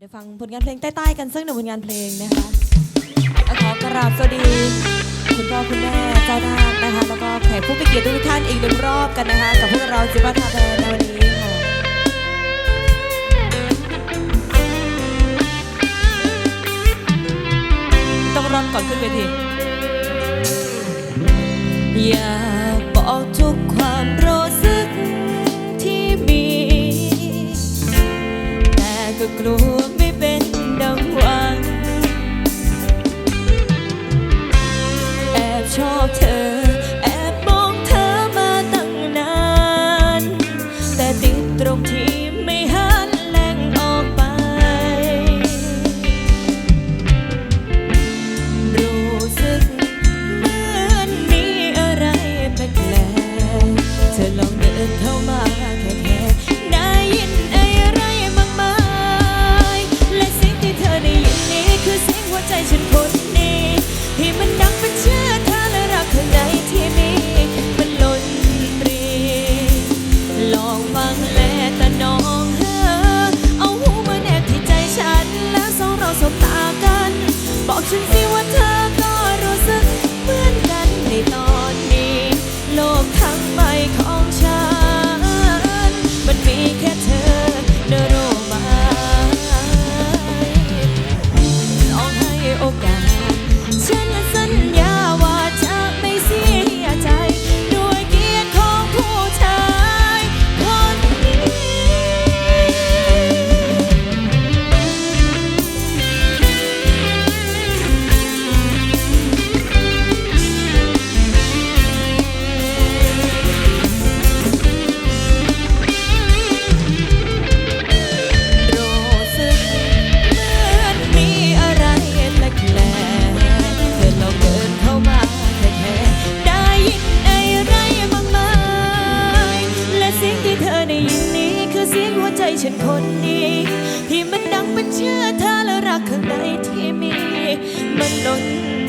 เดี๋ยวฟังผลงานเพลงใต้ๆกันสักหนึ่งผลงานเพลงนะคะขอกราบสวัสดี คุณพ่อคุณแม่เจ้าด้านนะคะแล้วก็แขกผู้มีเกียรติทุกท่านอีกหนึ่งรอบกันนะคะกับพวกเราจิบัทาแบนในวันนี้ค่ะต้องร้อนก่อนขึ้นเวทีอยากบอกทุกความรู้สึก ก็กลัว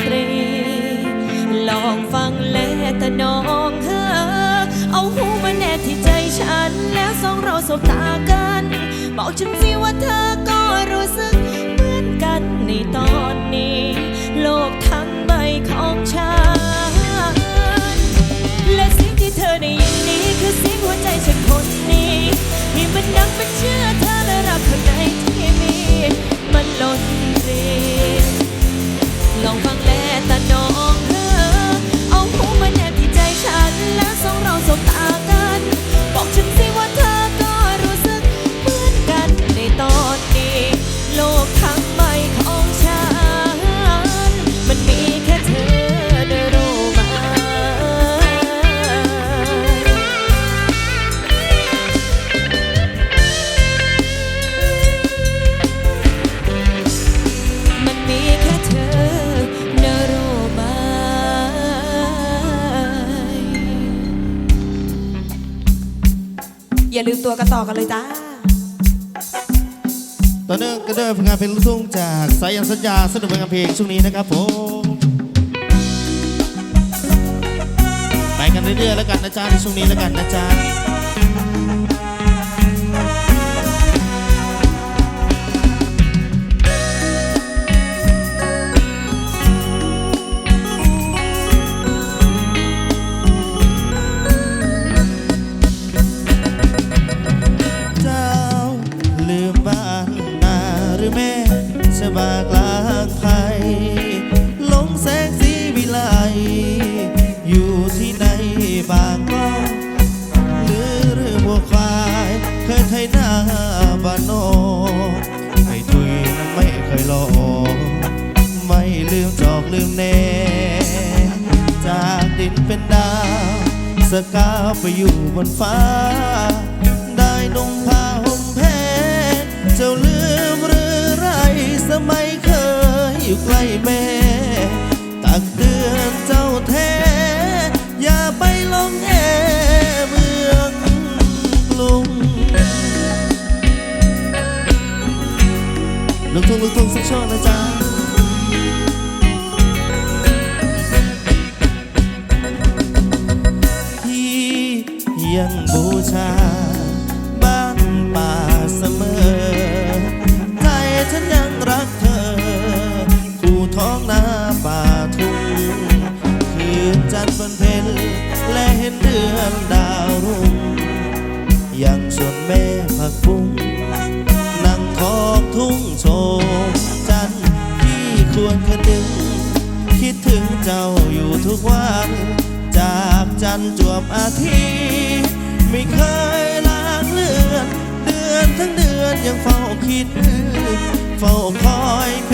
ตรี ลองฟังและแต่น้องเธอ เอาหูมาแนบที่ใจฉัน แล้วสองเราสบตากัน บอกฉันสิว่าเธอก็รู้สึก เหมือนกันในตอนนี้ โลกทั้งใบของฉัน และสิ่งที่เธอได้ยินนี้คือเสียงหัวใจฉันคนนี้ที่มันดังเป็นเชื่อเธอและรักข้างในที่มี มันหล้น อย่าลืมตัวกันต่อกันเลยจ้าต่อเนื่องกันด้วยผลงานเพลงลูกทุ่งจากสายันสัญญาสนุกเป็นงานเพลงช่วงนี้นะครับผมไปกันเรื่อยๆแล้วกันนะจ๊ะในช่วงนี้แล้วกันนะจ๊ะ หน้าบ้านนอกให้ทุยนั้นไม่เคยหลอกไม่ลืมจอกลืมแน่ จากดินเป็นดาวสกาวไปอยู่บนฟ้า ได้นุ่งผ้าห่มแพรเจ้าลืมหรือไรสมัยเคยอยู่ใกล้แม่ตักเตือนเจ้าแท้ อย่าไปลงแอ ลูกทุ่งลูกทุ่งสักช่วงนะจ๊ะที่ยังบูชา จวบอาทิตย์ไม่เคยลางเลือน เดือนทั้งเดือนยังเฝ้าคิด เฝ้าคอยเพ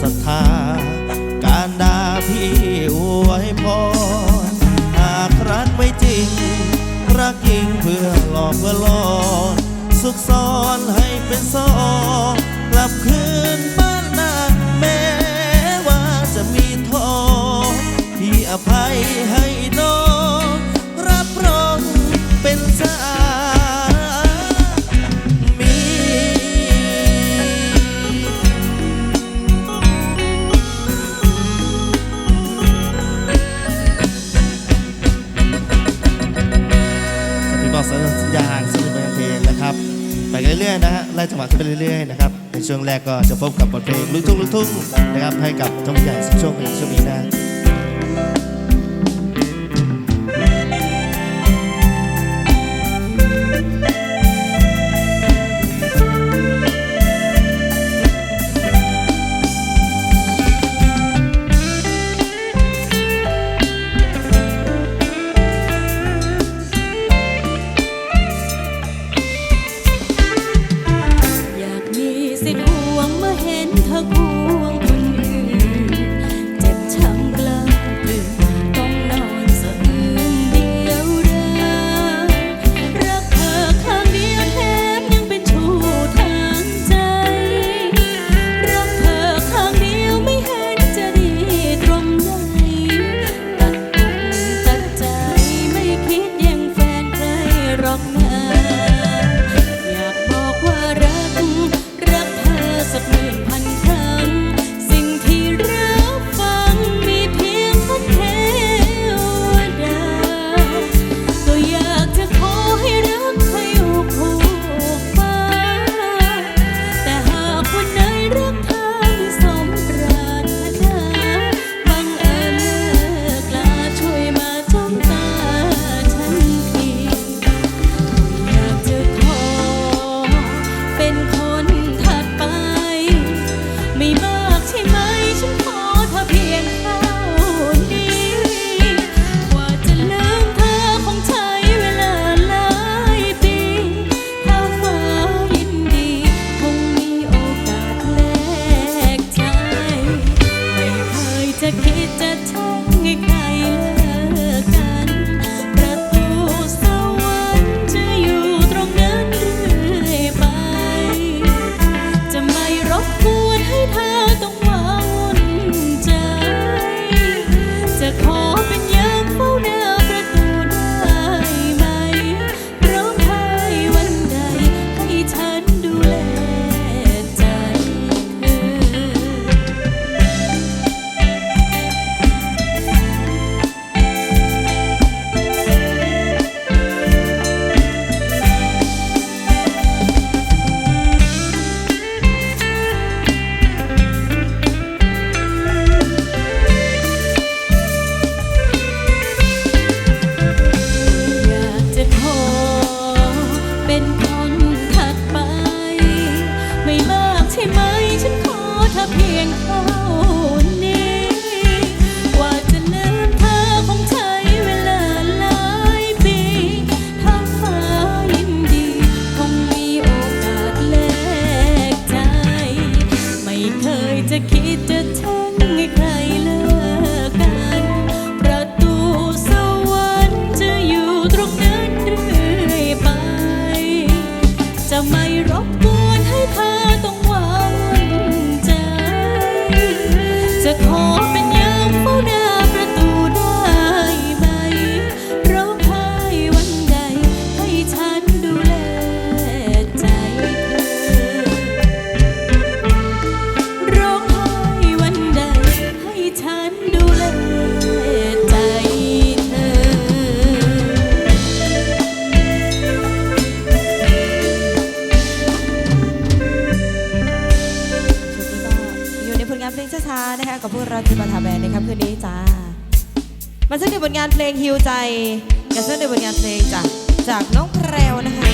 ศรัทธา การด่าพี่อวยพรหากรักไม่จริง รักจริงเพื่อหลอกเพื่อหลอนสุขซ้อนให้เป็นซอง รื่อยๆนะครับในช่วงแรกก็จะพบกับบทเพลงลุกทุ่งลุกทุ่งนะครับให้กับท่องใหญ่สิช่วงในช่วงนี้นะ นะคะกับพวกเราทีมบัทาแบนในค่ำคืนนี้จ้ามันหนึ่งผลงานเพลงฮิวใจกับสักหนึ่งผลงานเพลงจากจากน้องแพรวนะคะ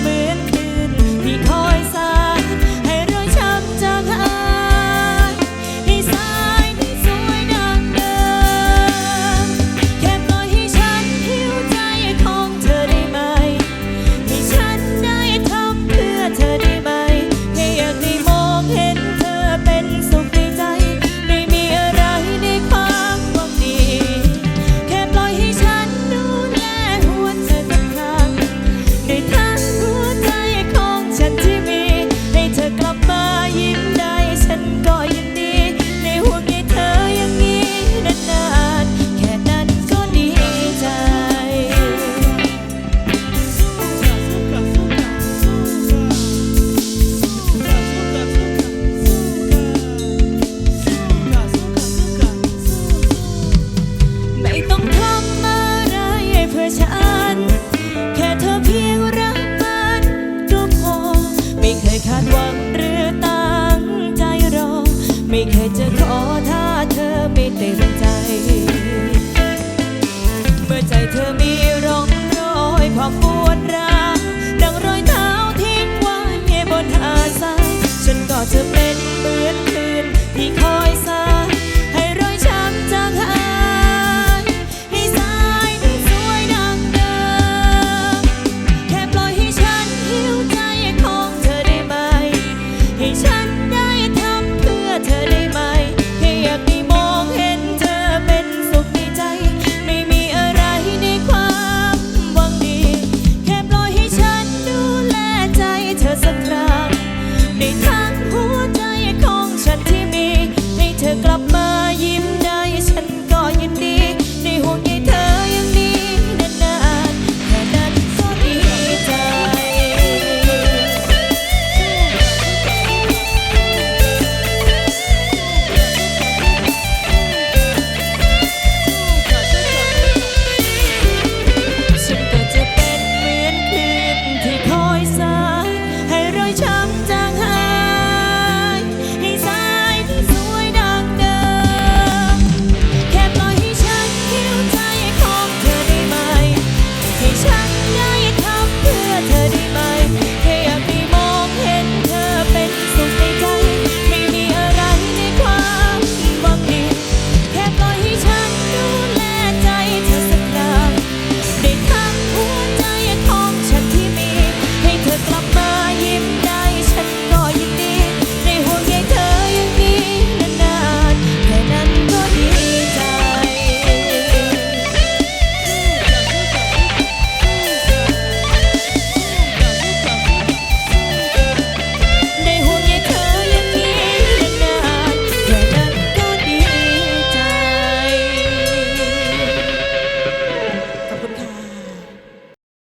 เหมือนคืนที่คอย จะเป็นเหมือนคืนที่เขา